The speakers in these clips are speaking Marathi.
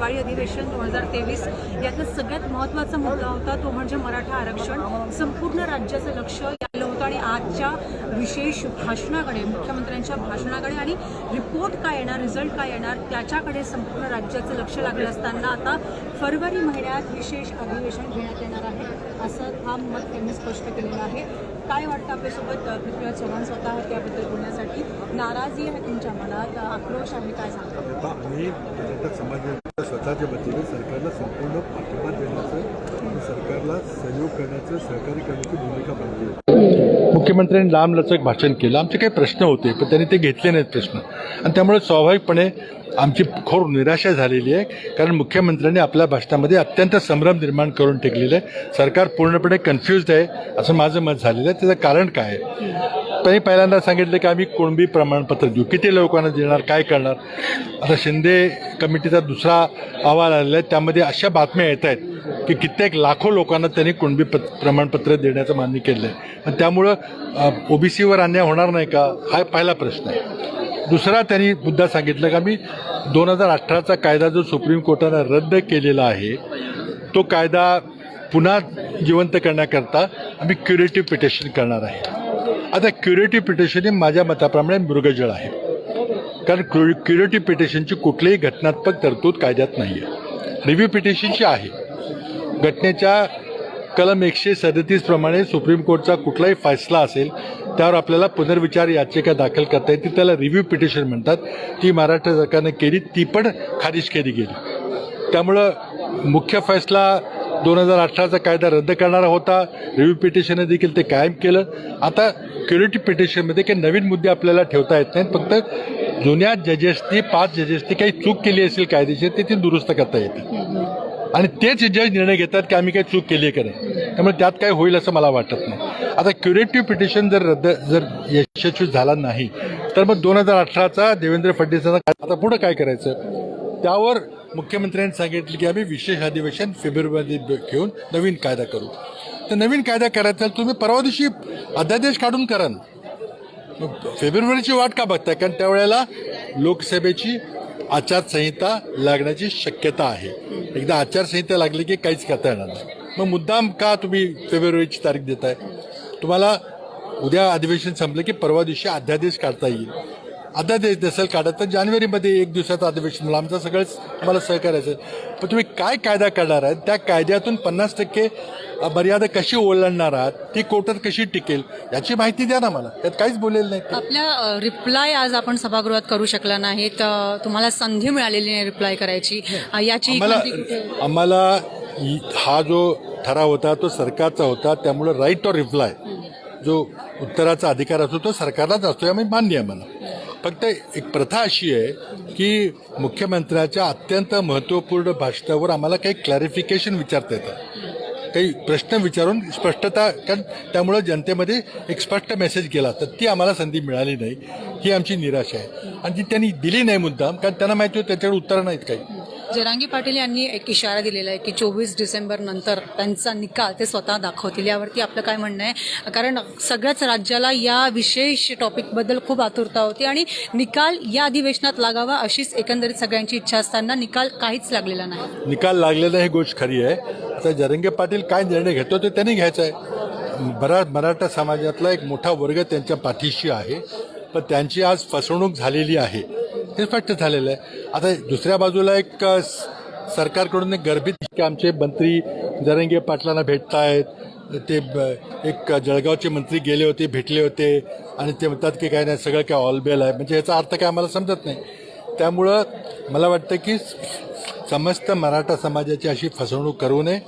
हिवाळी अधिवेशन दोन हजार तेवीस यातला सगळ्यात महत्त्वाचा मुद्दा होता तो म्हणजे मराठा आरक्षण. संपूर्ण राज्याचं लक्ष यायला होतं आणि आजच्या विशेष भाषणाकडे मुख्यमंत्र्यांच्या भाषणाकडे आणि रिपोर्ट काय येणार रिझल्ट काय येणार त्याच्याकडे संपूर्ण राज्याचं लक्ष लागलं असताना आता फरवरी महिन्यात विशेष अधिवेशन घेण्यात येणार आहे असं हा मत त्यांनी स्पष्ट केलेलं आहे. काय वाटतं आपल्यासोबत? पृथ्वीराज चव्हाण स्वतः त्याबद्दल बोलण्यासाठी नाराजी आहे तुमच्या मनात? आक्रोश आहे काय सांगता आता आम्ही मराठा स्वतःच्या वतीने सरकारला संपूर्ण पाठिंबा देण्याचं आणि सरकारला सहयोग करण्याचं सहकार्य करण्याची भूमिका बांधली मुख्यमंत्र्यांनी लांबलचक भाषण केलं. आमचे काही प्रश्न होते पण त्यांनी ते घेतले नाहीत प्रश्न. आणि त्यामुळे स्वाभाविकपणे आमची खोर निराशा झालेली आहे कारण मुख्यमंत्र्यांनी आपल्या भाषणामध्ये अत्यंत संभ्रम निर्माण करून टेकलेलं आहे. सरकार पूर्णपणे कन्फ्युज आहे असं माझं मत झालेलं आहे. त्याचं कारण काय आहे? त्यांनी पहिल्यांदा सांगितलं की आम्ही कुणबी प्रमाणपत्र देऊ. किती लोकांना देणार काय करणार? आता शिंदे कमिटीचा दुसरा अहवाल आलेला आहे. त्यामध्ये अशा बातम्या येत आहेत की कित्येक लाखो लोकांना त्यांनी कुणबी पत प्रमाणपत्र देण्याचं मान्य केलं आहे आणि त्यामुळं ओबीसीवर अन्याय होणार नाही का? हा पहिला प्रश्न आहे. दुसरा त्यांनी मुद्दा सांगितलं की आम्ही दोन हजार अठराचा कायदा जो सुप्रीम कोर्टानं रद्द केलेला आहे तो कायदा पुन्हा जिवंत करण्याकरता आम्ही क्युरेटिव्ह पिटिशन करणार आहे. आता क्युरेटिव्ह पिटिशन हे माझ्या मताप्रमाणे मृगजळ आहे. कारण क्यु क्युरेटिव्ह पिटिशनची कुठलीही घटनात्मक तरतूद कायद्यात नाही आहे रिव्ह्यू पिटिशनची आहे. घटनेच्या कलम एकशे सदतीस प्रमाणे सुप्रीम कोर्टचा कुठलाही फैसला असेल त्यावर आपल्याला पुनर्विचार याचिका दाखल करता येते. त्याला रिव्ह्यू पिटिशन म्हणतात. ती महाराष्ट्र सरकारने केली ती पण खारिज केली गेली. त्यामुळं मुख्य फैसला दोन हजार अठराचा कायदा रद्द करणारा होता. रिव्ह्यू पिटिशनने देखील ते कायम केलं. आता क्युरेटिव्ह पिटिशनमध्ये काही नवीन मुद्दे आपल्याला ठेवता येत नाहीत. फक्त जुन्या जजेसनी पाच जजेसनी काही चूक केली असेल कायदेशीर ते ती दुरुस्त करता येते आणि तेच जज निर्णय घेतात की आम्ही काही चूक केली आहे का नाही. त्यामुळे त्यात काय होईल असं मला वाटत नाही. आता क्युरेटिव्ह पिटिशन जर रद्द जर यशस्वी झाला नाही तर मग दोन हजार अठराचा देवेंद्र फडणवीसांचा आता पुढं काय करायचं? त्यावर मुख्यमंत्र्यांनी सांगितलं की आम्ही विशेष अधिवेशन फेब्रुवारी घेऊन नवीन कायदा करू. तर नवीन कायदा करायचा तुम्ही परवा दिवशी अध्यादेश काढून करा मग फेब्रुवारीची वाट का बघताय? कारण त्यावेळेला लोकसभेची आचारसंहिता लागण्याची शक्यता आहे. एकदा आचारसंहिता लागली की काहीच करता येणार नाही. मग मुद्दाम का तुम्ही फेब्रुवारीची तारीख देताय? तुम्हाला उद्या अधिवेशन संपलं की परवा दिवशी अध्यादेश काढता येईल. अध्यादेश नसेल काढत तर जानेवारीमध्ये एक दिवसाचं अधिवेशन मला आमचं सगळंच मला सहकार्याचं. पण तुम्ही काय कायदा काढणार आहात? त्या कायद्यातून पन्नास टक्के मर्यादा कशी ओलांडणार आहात? ती कोर्टात कशी टिकेल? याची माहिती द्या ना मला. त्यात काहीच बोलेलं नाही. आपल्या रिप्लाय आज आपण सभागृहात करू शकला नाही तर तुम्हाला संधी मिळालेली नाही रिप्लाय करायची. अ, याची कुठे- आम्हाला हा जो ठराव होता तो सरकारचा होता त्यामुळे राईट ऑर रिप्लाय जो उत्तराचा अधिकार असतो तो सरकारलाच असतो हे आम्ही मान्य आहे मला. फक्त एक प्रथा अशी आहे की मुख्यमंत्र्याच्या अत्यंत महत्त्वपूर्ण भाषणावर आम्हाला काही क्लॅरिफिकेशन विचारता येतं. काही प्रश्न विचारून स्पष्टता कारण त्यामुळं जनतेमध्ये एक स्पष्ट मेसेज गेला तर ती आम्हाला संधी मिळाली नाही. ही आमची निराशा आहे. आणि ती त्यांनी दिली नाही मुद्दाम कारण त्यांना माहिती होतं त्याच्याकडे उत्तरं नाहीत काही. जरांगी पाटील यांनी एक इशारा दिलेला आहे की चोवीस डिसेंबर नंतर त्यांचा निकाल ते स्वतः दाखवतील. यावरती आपलं काय म्हणणं आहे? कारण सगळ्याच राज्याला या विशेष टॉपिकबद्दल खूप आतुरता होती आणि निकाल या अधिवेशनात लागावा अशीच एकंदरीत सगळ्यांची इच्छा असताना निकाल काहीच लागलेला नाही. निकाल लागलेला ही गोष्ट खरी आहे. आता जरंगे पाटील काय निर्णय घेतो ते त्यांनी घ्यायचा आहे. बरा मराठा समाजातला एक मोठा वर्ग त्यांच्या पाठीशी आहे. पण त्यांची आज फसवणूक झालेली आहे. सॅटिस्फॅक्ट झालेलं आहे. आता दुसऱ्या बाजूला एक स- सरकारकडून एक गर्भित की आमचे मंत्री जरंगे पाटलांना भेटतायत. ते ब- एक जळगावचे मंत्री गेले होते भेटले होते. आणि ते म्हणतात की काय नाही सगळं काय ऑलबेल आहे. म्हणजे याचा अर्थ काय आम्हाला समजत नाही. त्यामुळं मला वाटतं की समस्त मराठा समाजाची अशी फसवणूक करू नये.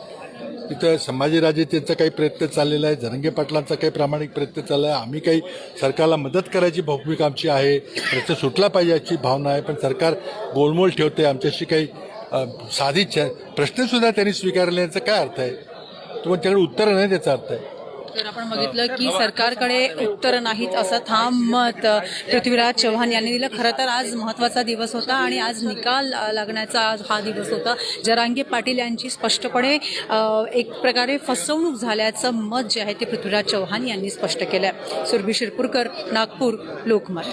तिथं संभाजीराजे त्यांचा काही प्रयत्न चाललेला आहे जरंगे पाटलांचा काही प्रामाणिक प्रयत्न चालला आहे. आम्ही काही सरकारला मदत करायची भूमिका आमची आहे प्रश्न सुटला पाहिजे याची भावना आहे पण सरकार गोलमोल ठेवते आमच्याशी काही साधी प्रश्नसुद्धा त्यांनी स्वीकारल्याचा काय अर्थ आहे? तुम्हाला त्याकडे उत्तर नाही त्याचा अर्थ आहे. तर आपण बघितलं की सरकारकडे उत्तर नाहीत असं ठाम मत पृथ्वीराज चव्हाण यांनी दिलं. खरं तर आज महत्त्वाचा दिवस होता आणि आज निकाल लागण्याचा आज हा दिवस होता. जरांगे पाटील यांची स्पष्टपणे एक प्रकारे फसवणूक झाल्याचं मत जे आहे ते पृथ्वीराज चव्हाण यांनी स्पष्ट केलं सुरभी शिरपूरकर नागपूर लोकमत.